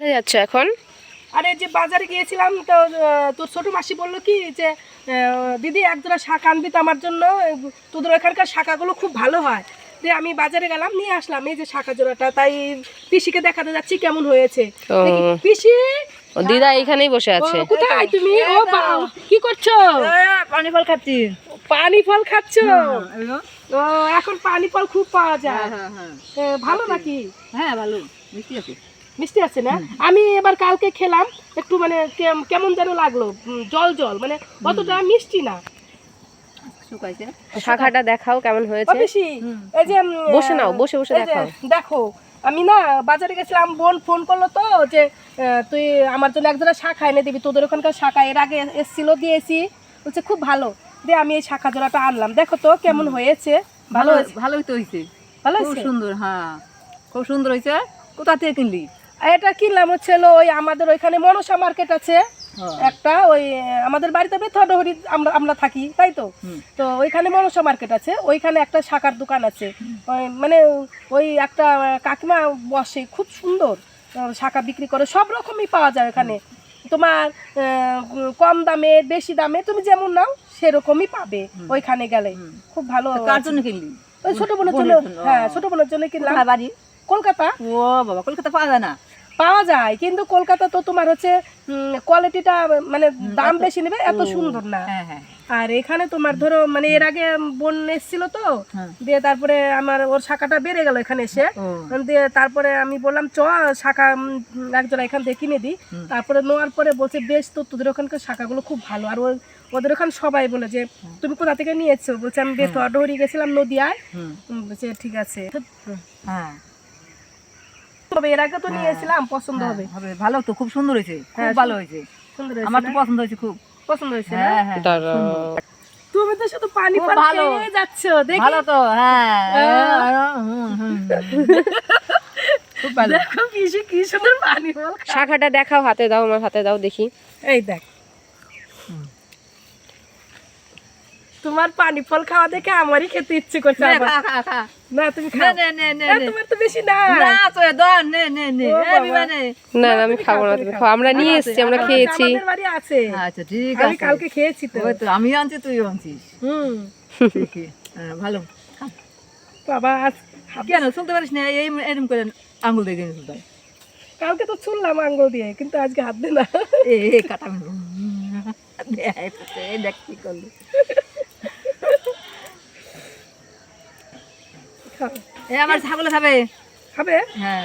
কোথায় যাচ্ছ এখন? আরে যে বাজারে গিয়েছিলাম তো তোর ছোট মাসি বলল কি যে দিদি একজোড়া শাক আনবি তো আমার জন্য তোদের ওখানকার শাখাগুলো খুব ভালো হয়। দিয়ে আমি বাজারে গেলাম নিয়ে আসলাম এই যে শাখা জোড়াটা তাই পিসিকে দেখাতে যাচ্ছি কেমন হয়েছে। পিসি দিদা এখানেই বসে আছে। কোথায় তুমি? ও বাবা কি করছ? পানি ফল খাচ্ছি। পানি ফল খাচ্ছো? ও এখন পানি ফল খুব পাওয়া যায়। হ্যাঁ হ্যাঁ ভালো নাকি? হ্যাঁ ভালো। মিষ্টি আছে। মিষ্টি আছে না? আমি এবার কালকে খেলাম একটু মানে কেমন যেন লাগল জল জল মানে অতটা মিষ্টি না। শাখাটা দেখাও কেমন হয়েছে। এই যে বসে নাও, বসে বসে দেখাও। দেখো আমি না বাজারে গেছিলাম বোন ফোন করল তো যে তুই আমার জন্য একজোড়া শাখা এনে দিবি তোদের ওখানকার শাখা এর আগে এসছিল দিয়েছি। বলছে খুব ভালো দিয়ে আমি এই শাখা জোড়াটা আনলাম। দেখো তো কেমন হয়েছে ভালো ভালো ভালোই তো হয়েছে। ভালো সুন্দর হ্যাঁ। খুব সুন্দর হয়েছে কোথা থেকে কিনলি? এটা কিনলাম হচ্ছে ওই আমাদের ওইখানে মনসা মার্কেট আছে। হ্যাঁ। একটা ওই আমাদের বাড়িতে বেথডহরি আমরা আমরা থাকি তাই তো? তো ওইখানে মনসা মার্কেট আছে ওইখানে একটা শাখার দোকান আছে। মানে ওই একটা কাকিমা বসে খুব সুন্দর শাখা বিক্রি করে সব রকমই পাওয়া যায় ওখানে। তোমার কম দামে বেশি দামে তুমি যেমন নাও সেরকমই পাবে ওইখানে গেলে। খুব ভালো কার জন্য কিনলি? ওই ছোট বোনের জন্য, হ্যাঁ ছোট বোনের জন্য কিনলাম। বাড়ি? কলকাতা। ও বাবা কলকাতা পাওয়া যায় না? পাওয়া যায়। কিন্তু কলকাতা তো তোমার হচ্ছে কোয়ালিটিটা মানে দাম বেশি নেবে এত সুন্দর না। হ্যাঁ হ্যাঁ। আর এখানে তোমার ধরো মানে এর আগে বোন এসেছিল তো হ্যাঁ। দিয়ে তারপরে আমার ওর শাখাটা বেড়ে গেল এখানে এসে। দিয়ে তারপরে আমি বললাম চ শাখা একজোড়া এখান থেকে কিনে দিই। তারপরে নেওয়ার পরে বলছে বেশ তো তোদের ওখানকার শাখাগুলো খুব ভালো। আর ওই- ওদের ওখানে সবাই বলে যে তুমি কোথা থেকে নিয়েছো? বলছে আমি বেশ অডহরি গেছিলাম নদিয়ায়। বলছে ঠিক আছে। হ্যাঁ। তবে এর আগে তো নিয়েছিলাম পছন্দ হবে। হবে। ভালো তো খুব সুন্দর হয়েছে। খুব হ্যাঁ, ভালো হয়েছে। সুন্দর হয়েছে আমার তো পছন্দ হয়েছে খুব। পছন্দ হয়েছে হ্যাঁ হ্যাঁ তুমি তো শুধু পানি ভালো। যাচ্ছ দেখি। ভালো তো হ্যাঁ। হ্যাঁ। হুম, হুম, হুম। খুব ভালো। দেখো পিসি কি সুন্দর পানি শাখাটা দেখাও হাতে দাও আমার হাতে দাও দেখি। এই দেখ। তোমার পানি ফল খাওয়া দেখে আমারই খেতে ইচ্ছে করছে নে, তুমি নে, খাও। নে, নে, নে, এ, নে। তোমার তো বেশি না। না, তো দাও, নে, নে, আমি খাব না তুমি খাও। আমরা নিয়ে এসেছি আমরা খেয়েছি। আমাদের বাড়ি আছে। আচ্ছা ঠিক আমি কালকে খেয়েছি তো। ওই তো আমি আনছি তুই আনছিস। হুম। হ্যাঁ, ভালো। বাবা আজ কেন শুনতে পারিস না এই এরকম করে আঙুল দিয়ে শুনতে কালকে তো শুনলাম আঙ্গুল দিয়ে কিন্তু আজকে হাত দে না। এ কাটা। দেখ কি করলি। এ আমার ছাগলে খাবে। খাবে? হ্যাঁ।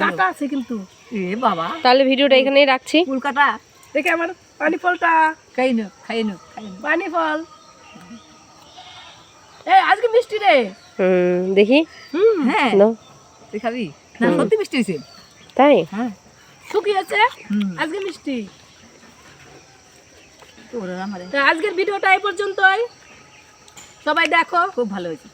কাটা আছে কিন্তু। এ বাবা। তাহলে ভিডিওটা এখানেই রাখছি। ফুল কাটা দেখে আমার পানি ফলটা খাই নো খাই নো। পানি ফল এই আজকে মিষ্টি রে। হুম দেখি। হুম। হ্যাঁ। নাও। তুই খাবি? না সত্যি মিষ্টি হয়েছে। তাই? হ্যাঁ। শুকিয়েছে হুম। আজকে মিষ্টি। আজকের ভিডিওটা এই পর্যন্তই। সবাই দেখো। খুব ভালো হয়েছে।